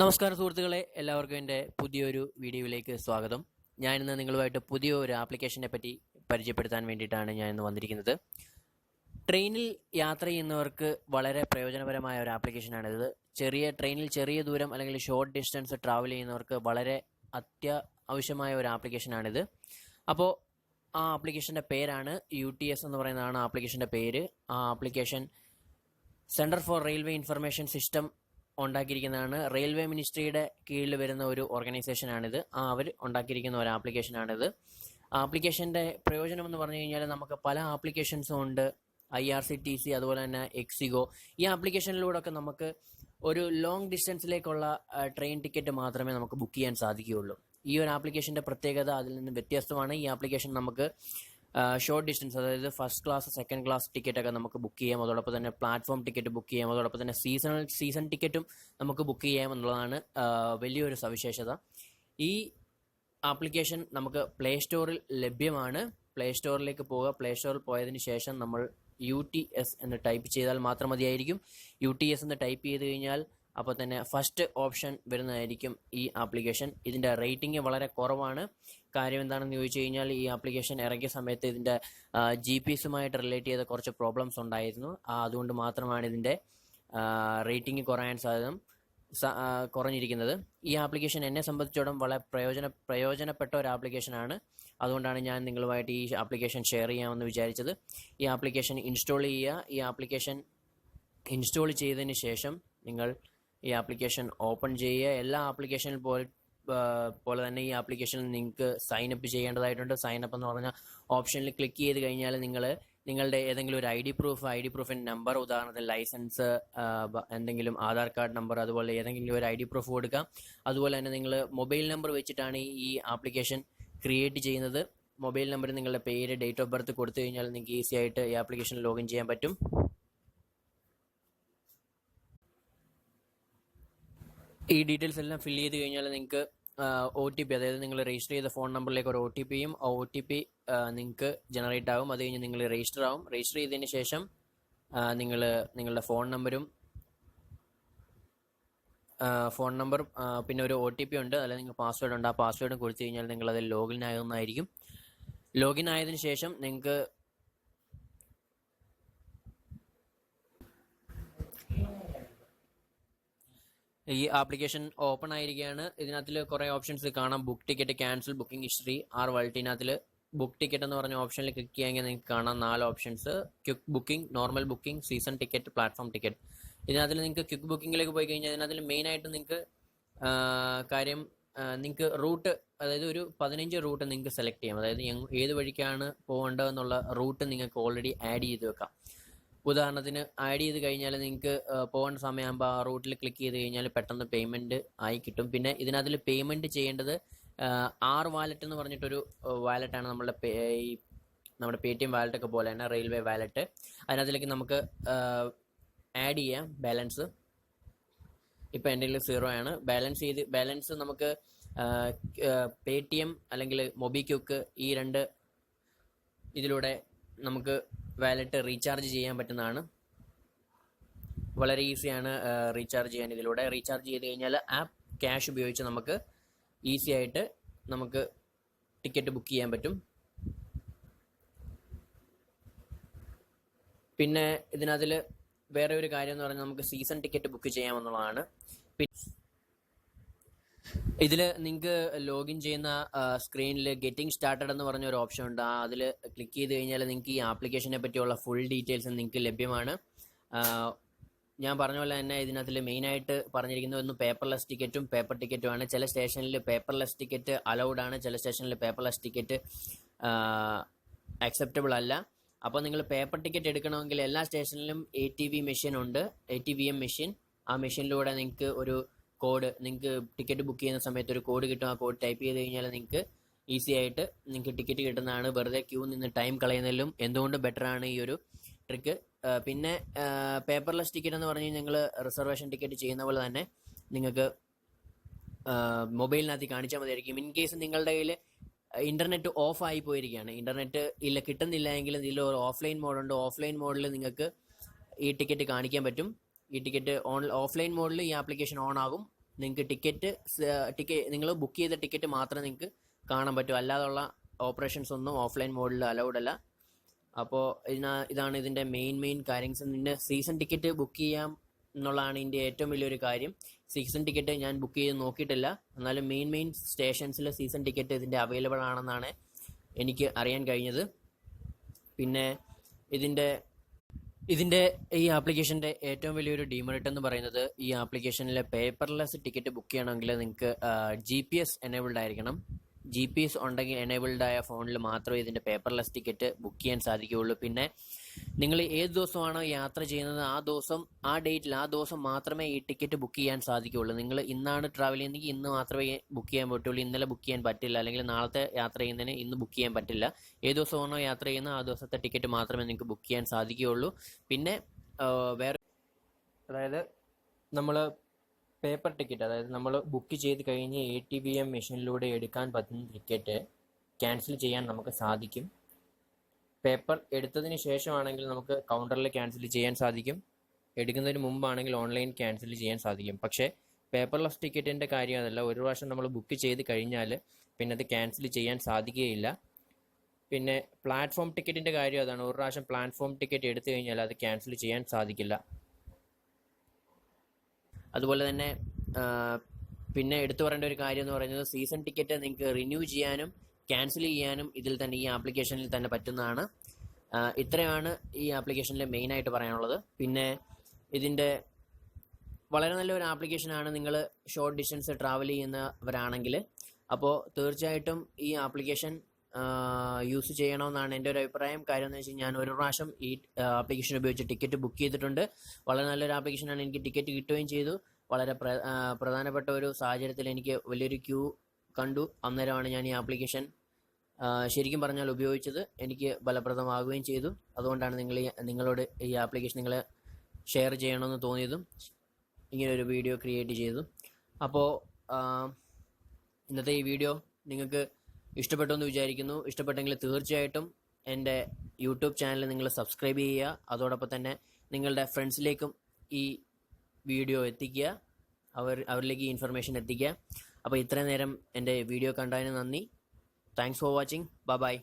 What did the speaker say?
നമസ്കാരം സുഹൃത്തുക്കളെ എല്ലാവർക്കും എന്റെ പുതിയൊരു വീഡിയോയിലേക്ക് സ്വാഗതം. ഞാൻ ഇന്ന് നിങ്ങളുമായിട്ട് പുതിയ ഒരു ആപ്ലിക്കേഷനെ പറ്റി പരിചയപ്പെടുത്താൻ വേണ്ടിയിട്ടാണ് ഞാൻ ഇന്ന് വന്നിരിക്കുന്നത്. ട്രെയിനിൽ യാത്ര ചെയ്യുന്നവർക്ക് വളരെ പ്രയോജനപരമായ ഒരു ആപ്ലിക്കേഷനാണിത്. ചെറിയ ട്രെയിനിൽ ചെറിയ ദൂരം അല്ലെങ്കിൽ ഷോർട്ട് ഡിസ്റ്റൻസ് ട്രാവൽ ചെയ്യുന്നവർക്ക് വളരെ അത്യാവശ്യമായ ഒരു ആപ്ലിക്കേഷനാണിത്. അപ്പോൾ ആ ആപ്ലിക്കേഷന്റെ പേരാണ് യു ടി എസ് എന്ന് പറയുന്നതാണ് ആപ്ലിക്കേഷന്റെ പേര്. ആ application centre for railway information system ഉണ്ടാക്കിയിരിക്കുന്നതാണ്. Railway മിനിസ്ട്രിയുടെ കീഴിൽ വരുന്ന ഒരു ഓർഗനൈസേഷനാണിത്. അവർ ഉണ്ടാക്കിയിരിക്കുന്ന ഒരു ആപ്ലിക്കേഷനാണിത്. ആപ്ലിക്കേഷന്റെ പ്രയോജനം എന്ന് പറഞ്ഞു കഴിഞ്ഞാൽ നമുക്ക് പല ആപ്ലിക്കേഷൻസും ഉണ്ട്. I R C T C അതുപോലെ തന്നെ എക്സിഗോ. ഈ ആപ്ലിക്കേഷനിലൂടെ ഒക്കെ നമുക്ക് ഒരു ലോങ് ഡിസ്റ്റൻസിലേക്കുള്ള ട്രെയിൻ ടിക്കറ്റ് മാത്രമേ നമുക്ക് ബുക്ക് ചെയ്യാൻ സാധിക്കുകയുള്ളൂ. ഈ ഒരു ആപ്ലിക്കേഷന്റെ പ്രത്യേകത അതിൽ നിന്ന് വ്യത്യസ്തമാണ്. ഈ ആപ്ലിക്കേഷൻ നമുക്ക് ഷോർട്ട് ഡിസ്റ്റൻസ് അതായത് first class second class ticket ഒക്കെ നമുക്ക് ബുക്ക് ചെയ്യാം. അതോടൊപ്പം തന്നെ പ്ലാറ്റ്ഫോം ടിക്കറ്റ് ബുക്ക് ചെയ്യാം. അതോടൊപ്പം തന്നെ സീസണൽ സീസൺ ടിക്കറ്റും നമുക്ക് ബുക്ക് ചെയ്യാം എന്നുള്ളതാണ് വലിയൊരു സവിശേഷത. ഈ ആപ്ലിക്കേഷൻ നമുക്ക് പ്ലേ സ്റ്റോറിൽ ലഭ്യമാണ്. പ്ലേ സ്റ്റോറിലേക്ക് പോവുക. പ്ലേ സ്റ്റോറിൽ പോയതിന് ശേഷം നമ്മൾ യു ടി എസ് എന്ന് ടൈപ്പ് ചെയ്താൽ മാത്രം മതിയായിരിക്കും. യു ടി എസ് എന്ന് ടൈപ്പ് ചെയ്ത് കഴിഞ്ഞാൽ അപ്പോൾ തന്നെ ഫസ്റ്റ് ഓപ്ഷൻ വരുന്നതായിരിക്കും ഈ ആപ്ലിക്കേഷൻ ഇതിന്റെ റേറ്റിംഗ് വളരെ കുറവാണ്. കാര്യം എന്താണെന്ന് ചോദിച്ചു കഴിഞ്ഞാൽ ഈ ആപ്ലിക്കേഷൻ ഇറങ്ങിയ സമയത്ത് ഇതിന്റെ ജി പി എസുമായിട്ട് റിലേറ്റ് ചെയ്ത കുറച്ച് പ്രോബ്ലംസ് ഉണ്ടായിരുന്നു. അതുകൊണ്ട് മാത്രമാണ് ഇതിന്റെ റേറ്റിംഗ് കുറയാൻ സാധ്യത കുറഞ്ഞിരിക്കുന്നത്. ഈ ആപ്ലിക്കേഷൻ എന്നെ സംബന്ധിച്ചിടത്തോളം വളരെ പ്രയോജന പ്രയോജനപ്പെട്ട ഒരു ആപ്ലിക്കേഷനാണ് അതുകൊണ്ടാണ് ഞാൻ നിങ്ങളുമായിട്ട് ഈ ആപ്ലിക്കേഷൻ ഷെയർ ചെയ്യാമെന്ന് വിചാരിച്ചത്. ഈ ആപ്ലിക്കേഷൻ ഇൻസ്റ്റാൾ ചെയ്യുക. ഈ ആപ്ലിക്കേഷൻ ഇൻസ്റ്റാൾ ചെയ്തതിന് ശേഷം നിങ്ങൾ ഈ ആപ്ലിക്കേഷൻ ഓപ്പൺ ചെയ്യുക. എല്ലാ ആപ്ലിക്കേഷനിൽ പോലെ പോലെ തന്നെ ഈ ആപ്ലിക്കേഷനിൽ നിങ്ങൾക്ക് സൈൻ അപ്പ് ചെയ്യേണ്ടതായിട്ടുണ്ട്. സൈൻ അപ്പ് എന്ന് പറഞ്ഞ ഓപ്ഷനിൽ ക്ലിക്ക് ചെയ്ത് കഴിഞ്ഞാൽ നിങ്ങൾ നിങ്ങളുടെ ഏതെങ്കിലും ഒരു I D proof I D പ്രൂഫിന്റെ number ഉദാഹരണത്തിന് ലൈസൻസ് എന്തെങ്കിലും ആധാർ കാർഡ് നമ്പർ അതുപോലെ ഏതെങ്കിലും ഒരു ഐ ഡി പ്രൂഫ് കൊടുക്കാം. അതുപോലെ തന്നെ നിങ്ങൾ മൊബൈൽ നമ്പർ വെച്ചിട്ടാണ് ഈ ആപ്ലിക്കേഷൻ ക്രിയേറ്റ് ചെയ്യുന്നത്. മൊബൈൽ നമ്പർ നിങ്ങളുടെ പേര് ഡേറ്റ് ഓഫ് ബർത്ത് കൊടുത്തു കഴിഞ്ഞാൽ നിങ്ങൾക്ക് ഈസി ആയിട്ട് ഈ ആപ്ലിക്കേഷൻ ലോഗിൻ ചെയ്യാൻ പറ്റും. ഈ ഡീറ്റെയിൽസ് എല്ലാം ഫില്ല് ചെയ്ത് കഴിഞ്ഞാൽ നിങ്ങൾക്ക് ഒ ടി പി അതായത് നിങ്ങൾ രജിസ്റ്റർ ചെയ്ത ഫോൺ നമ്പറിലേക്ക് ഒരു ഒ ടി പിയും ഒ ടി പി നിങ്ങൾക്ക് ജനറേറ്റ് ആകും അത് കഴിഞ്ഞ് നിങ്ങൾ രജിസ്റ്റർ ആവും. രജിസ്റ്റർ ചെയ്തതിന് ശേഷം നിങ്ങൾ നിങ്ങളുടെ ഫോൺ നമ്പരും ഫോൺ നമ്പർ പിന്നെ ഒരു ഒ ടി പി ഉണ്ട്. അല്ലെങ്കിൽ നിങ്ങൾക്ക് പാസ്വേഡ് ഉണ്ട്. ആ പാസ്വേഡും കൊടുത്തു കഴിഞ്ഞാൽ നിങ്ങൾ അതിൽ ലോഗിൻ ആകുന്നതായിരിക്കും ലോഗിൻ ആയതിനു ശേഷം നിങ്ങൾക്ക് ഈ ആപ്ലിക്കേഷൻ ഓപ്പൺ ആയിരിക്കുകയാണ്. ഇതിനകത്തിൽ കുറേ ഓപ്ഷൻസ് കാണാം. Book ticket cancel booking history R വൾട്ടിനകത്തിൽ ബുക്ക് ടിക്കറ്റ് എന്ന് പറഞ്ഞ ഓപ്ഷനിൽ ക്ലിക്ക് ചെയ്യാമെങ്കിൽ നിങ്ങൾക്ക് കാണാം നാല് options. Quick booking normal booking season ticket platform ticket. ഇതിനകത്തിൽ നിങ്ങൾക്ക് ക്വിക്ക് ബുക്കിങ്ങിലേക്ക് പോയി കഴിഞ്ഞാൽ ഇതിനകത്തിൽ മെയിനായിട്ട് നിങ്ങൾക്ക് കാര്യം നിങ്ങൾക്ക് റൂട്ട് അതായത് ഒരു പതിനഞ്ച് റൂട്ട് നിങ്ങൾക്ക് സെലക്ട് ചെയ്യാം. അതായത് ഏത് വഴിക്കാണ് പോകേണ്ടതെന്നുള്ള റൂട്ട് നിങ്ങൾക്ക് ഓൾറെഡി ആഡ് ചെയ്ത് വെക്കാം. ഉദാഹരണത്തിന് ആഡ് ചെയ്ത് കഴിഞ്ഞാൽ നിങ്ങൾക്ക് പോകേണ്ട സമയമാകുമ്പോൾ ആ റൂട്ടിൽ ക്ലിക്ക് ചെയ്ത് കഴിഞ്ഞാൽ പെട്ടെന്ന് പേയ്മെന്റ് ആയി കിട്ടും. പിന്നെ ഇതിനകത്തിൽ പേയ്മെന്റ് ചെയ്യേണ്ടത് ആർ വാലറ്റ് എന്ന് പറഞ്ഞിട്ടൊരു വാലറ്റാണ് നമ്മളുടെ ഈ നമ്മുടെ പേ ടി എം വാലറ്റ് ഒക്കെ പോലെ തന്നെ റെയിൽവേ വാലറ്റ് അതിനകത്തിലേക്ക് നമുക്ക് ആഡ് ചെയ്യാം ബാലൻസ് ഇപ്പം എന്റെ കയ്യിൽ സീറോ ആണ്. ബാലൻസ് ചെയ്ത് ബാലൻസ് നമുക്ക് പേ ടി എം അല്ലെങ്കിൽ മൊബിക്വിക്ക് ഈ രണ്ട് ഇതിലൂടെ നമുക്ക് വാലറ്റ് റീചാർജ് ചെയ്യാൻ പറ്റുന്നതാണ്. വളരെ ഈസിയാണ് റീചാർജ് ചെയ്യാൻ ഇതിലൂടെ. റീചാർജ് ചെയ്ത് കഴിഞ്ഞാൽ ആപ്പ് ക്യാഷ് ഉപയോഗിച്ച് നമുക്ക് ഈസി ആയിട്ട് നമുക്ക് ടിക്കറ്റ് ബുക്ക് ചെയ്യാൻ പറ്റും. പിന്നെ ഇതിനതിൽ വേറെ ഒരു കാര്യം എന്ന് പറഞ്ഞാൽ നമുക്ക് സീസൺ ടിക്കറ്റ് ബുക്ക് ചെയ്യാമെന്നുള്ളതാണ്. ഇതിൽ നിങ്ങൾക്ക് ലോഗിൻ ചെയ്യുന്ന സ്ക്രീനിൽ ഗെറ്റിംഗ് സ്റ്റാർട്ടഡ് എന്ന് പറഞ്ഞ ഒരു ഓപ്ഷൻ ഉണ്ട്. അതിൽ ക്ലിക്ക് ചെയ്ത് കഴിഞ്ഞാൽ നിങ്ങൾക്ക് ഈ ആപ്ലിക്കേഷനെ പറ്റിയുള്ള ഫുൾ ഡീറ്റെയിൽസ് നിങ്ങൾക്ക് ലഭ്യമാണ്. ഞാൻ പറഞ്ഞ പോലെ തന്നെ ഇതിനകത്തിൽ മെയിനായിട്ട് പറഞ്ഞിരിക്കുന്നത് ഒന്ന് പേപ്പർലെസ് ടിക്കറ്റും പേപ്പർ ടിക്കറ്റുമാണ് ചില സ്റ്റേഷനിൽ പേപ്പർലെസ് ടിക്കറ്റ് അലൗഡ് ആണ്. ചില സ്റ്റേഷനിൽ പേപ്പർലെസ് ടിക്കറ്റ് അക്സെപ്റ്റബിൾ അല്ല. അപ്പോൾ നിങ്ങൾ പേപ്പർ ടിക്കറ്റ് എടുക്കണമെങ്കിൽ എല്ലാ സ്റ്റേഷനിലും എ ടി വി മെഷീൻ ഉണ്ട്. A T V M machine ആ മെഷീനിലൂടെ നിങ്ങൾക്ക് ഒരു കോഡ് നിങ്ങൾക്ക് ടിക്കറ്റ് ബുക്ക് ചെയ്യുന്ന സമയത്ത് ഒരു കോഡ് കിട്ടും. ആ കോഡ് ടൈപ്പ് ചെയ്ത് കഴിഞ്ഞാൽ നിങ്ങൾക്ക് ഈസി ആയിട്ട് നിങ്ങൾക്ക് ടിക്കറ്റ് കിട്ടുന്നതാണ്. വെറുതെ ക്യൂ നിന്ന് ടൈം കളയുന്നതിലും എന്തുകൊണ്ട് ബെറ്റർ ആണ് ഈ ഒരു ട്രിക്ക് പിന്നെ പേപ്പർലെസ് ടിക്കറ്റ് എന്ന് പറഞ്ഞ് നിങ്ങൾ റിസർവേഷൻ ടിക്കറ്റ് ചെയ്യുന്ന പോലെ തന്നെ നിങ്ങൾക്ക് മൊബൈലിനകത്ത് കാണിച്ചാൽ മതിയായിരിക്കും. ഇൻ കേസ് നിങ്ങളുടെ കയ്യിൽ ഇന്റർനെറ്റ് ഓഫ് ആയി പോയിരിക്കുകയാണ്. ഇന്റർനെറ്റ് ഇല്ല കിട്ടുന്നില്ല എങ്കിൽ ഇതിൽ ഒരു ഓഫ്ലൈൻ മോഡുണ്ട് ഓഫ്ലൈൻ മോഡിൽ നിങ്ങൾക്ക് ഈ ടിക്കറ്റ് കാണിക്കാൻ പറ്റും. ഈ ടിക്കറ്റ് ഓൺ ഓഫ്ലൈൻ മോഡിൽ ഈ ആപ്ലിക്കേഷൻ ഓൺ ആകും. നിങ്ങൾക്ക് ടിക്കറ്റ് ടിക്കറ്റ് നിങ്ങൾ ബുക്ക് ചെയ്ത ടിക്കറ്റ് മാത്രമേ നിങ്ങൾക്ക് കാണാൻ പറ്റൂ. അല്ലാതുള്ള ഓപ്പറേഷൻസ് ഒന്നും ഓഫ്ലൈൻ മോഡിൽ അലൗഡ് അല്ല. അപ്പോൾ ഇതിനാ ഇതാണ് ഇതിന്റെ മെയിൻ മെയിൻ കാര്യങ്ങൾ. ഇതിന്റെ സീസൺ ടിക്കറ്റ് ബുക്ക് ചെയ്യാം എന്നുള്ളതാണ് ഇതിന്റെ ഏറ്റവും വലിയൊരു കാര്യം. സീസൺ ടിക്കറ്റ് ഞാൻ ബുക്ക് ചെയ്ത് നോക്കിയിട്ടില്ല. എന്നാലും മെയിൻ മെയിൻ സ്റ്റേഷൻസിൽ സീസൺ ടിക്കറ്റ് ഇതിന്റെ അവൈലബിൾ ആണെന്നാണ് എനിക്ക് അറിയാൻ കഴിഞ്ഞത്. പിന്നെ ഇതിന്റെ ഇതിന്റെ ഈ ആപ്ലിക്കേഷന്റെ ഏറ്റവും വലിയൊരു ഡീമെറിറ്റ് എന്ന് പറയുന്നത് ഈ ആപ്ലിക്കേഷനിലെ പേപ്പർലെസ് ടിക്കറ്റ് ബുക്ക് ചെയ്യണമെങ്കിൽ നിങ്ങൾക്ക് ജി പി എസ് എനേബിൾഡ് ആയിരിക്കണം. ജി പി എസ് ഉണ്ടെങ്കിൽ എനേബിൾഡ് ആയ ഫോണിൽ മാത്രമേ ഇതിന്റെ പേപ്പർലെസ് ടിക്കറ്റ് ബുക്ക് ചെയ്യാൻ സാധിക്കുകയുള്ളൂ. പിന്നെ നിങ്ങൾ ഏത് ദിവസമാണോ യാത്ര ചെയ്യുന്നത് ആ ദിവസം ആ ഡേറ്റിൽ ആ ദിവസം മാത്രമേ ഈ ടിക്കറ്റ് ബുക്ക് ചെയ്യാൻ സാധിക്കുകയുള്ളൂ. നിങ്ങൾ ഇന്നാണ് ട്രാവൽ ചെയ്യുന്നതെങ്കിൽ ഇന്ന് മാത്രമേ ബുക്ക് ചെയ്യാൻ പറ്റുള്ളൂ. ഇന്നലെ ബുക്ക് ചെയ്യാൻ പറ്റില്ല. അല്ലെങ്കിൽ നാളത്തെ യാത്ര ചെയ്യുന്നതിന് ഇന്ന് ബുക്ക് ചെയ്യാൻ പറ്റില്ല. ഏത് ദിവസമാണോ യാത്ര ചെയ്യുന്നത് ആ ദിവസത്തെ ടിക്കറ്റ് മാത്രമേ നിങ്ങൾക്ക് ബുക്ക് ചെയ്യാൻ സാധിക്കുകയുള്ളൂ. പിന്നെ വേറെ അതായത് നമ്മൾ പേപ്പർ ടിക്കറ്റ് അതായത് നമ്മൾ ബുക്ക് ചെയ്ത് കഴിഞ്ഞ് എ ടി വി എം മെഷീനിലൂടെ എടുക്കാൻ പറ്റുന്ന ടിക്കറ്റ് ക്യാൻസൽ ചെയ്യാൻ നമുക്ക് സാധിക്കും. പേപ്പർ എടുത്തതിന് ശേഷമാണെങ്കിൽ നമുക്ക് കൗണ്ടറിൽ ക്യാൻസൽ ചെയ്യാൻ സാധിക്കും. എടുക്കുന്നതിന് മുമ്പാണെങ്കിൽ ഓൺലൈൻ ക്യാൻസൽ ചെയ്യാൻ സാധിക്കും. പക്ഷേ പേപ്പർലെസ് ടിക്കറ്റിന്റെ കാര്യം അതല്ല. ഒരു പ്രാവശ്യം നമ്മൾ ബുക്ക് ചെയ്ത് കഴിഞ്ഞാൽ പിന്നെ അത് ക്യാൻസൽ ചെയ്യാൻ സാധിക്കുകയില്ല. പിന്നെ പ്ലാറ്റ്ഫോം ടിക്കറ്റിന്റെ കാര്യം അതാണ്. ഒരു പ്രാവശ്യം പ്ലാറ്റ്ഫോം ടിക്കറ്റ് എടുത്തു കഴിഞ്ഞാൽ അത് ക്യാൻസൽ ചെയ്യാൻ സാധിക്കില്ല. അതുപോലെ തന്നെ പിന്നെ എടുത്തു പറയേണ്ട ഒരു കാര്യം എന്ന് പറയുന്നത് സീസൺ ടിക്കറ്റ് നിങ്ങൾക്ക് റിന്യൂ ചെയ്യാനും ക്യാൻസൽ ചെയ്യാനും ഇതിൽ തന്നെ ഈ ആപ്ലിക്കേഷനിൽ തന്നെ പറ്റുന്നതാണ്. ഇത്രയാണ് ഈ ആപ്ലിക്കേഷനിൽ മെയിനായിട്ട് പറയാനുള്ളത്. പിന്നെ ഇതിന്റെ വളരെ നല്ലൊരു ആപ്ലിക്കേഷനാണ് നിങ്ങൾ ഷോർട്ട് ഡിസ്റ്റൻസ് ട്രാവൽ ചെയ്യുന്നവരാണെങ്കിൽ. അപ്പോൾ തീർച്ചയായിട്ടും ഈ ആപ്ലിക്കേഷൻ യൂസ് ചെയ്യണമെന്നാണ് എന്റെ ഒരു അഭിപ്രായം. കാര്യം എന്ന് വെച്ചാൽ ഞാൻ ഒരു പ്രാവശ്യം ഈ ആപ്ലിക്കേഷൻ ഉപയോഗിച്ച് ടിക്കറ്റ് ബുക്ക് ചെയ്തിട്ടുണ്ട്. വളരെ നല്ലൊരു ആപ്ലിക്കേഷനാണ് എനിക്ക് ടിക്കറ്റ് കിട്ടുകയും ചെയ്തു. വളരെ പ്ര പ്രധാനപ്പെട്ട ഒരു സാഹചര്യത്തിൽ എനിക്ക് വലിയൊരു ക്യൂ കണ്ടു. അന്നേരമാണ് ഞാൻ ഈ ആപ്ലിക്കേഷൻ ശരിക്കും പറഞ്ഞാൽ ഉപയോഗിച്ചത്. എനിക്ക് ഫലപ്രദമാകുകയും ചെയ്തു. അതുകൊണ്ടാണ് നിങ്ങൾ നിങ്ങളോട് ഈ ആപ്ലിക്കേഷൻ നിങ്ങളെ ഷെയർ ചെയ്യണമെന്ന് തോന്നിയതും ഇങ്ങനെ ഒരു വീഡിയോ ക്രിയേറ്റ് ചെയ്തു അപ്പോൾ ഇന്നത്തെ ഈ വീഡിയോ നിങ്ങൾക്ക് ഇഷ്ടപ്പെട്ടു എന്ന് വിചാരിക്കുന്നു. ഇഷ്ടപ്പെട്ടെങ്കിൽ തീർച്ചയായിട്ടും എന്റെ യൂട്യൂബ് ചാനൽ നിങ്ങൾ സബ്സ്ക്രൈബ് ചെയ്യുക. അതോടൊപ്പം തന്നെ നിങ്ങളുടെ ഫ്രണ്ട്സിലേക്കും ഈ വീഡിയോ എത്തിക്കുക. അവർ അവരിലേക്ക് ഈ ഇൻഫർമേഷൻ എത്തിക്കുക. അപ്പോൾ ഇത്രയും നേരം എന്റെ വീഡിയോ കണ്ടതിന് നന്ദി. Thanks for watching bye bye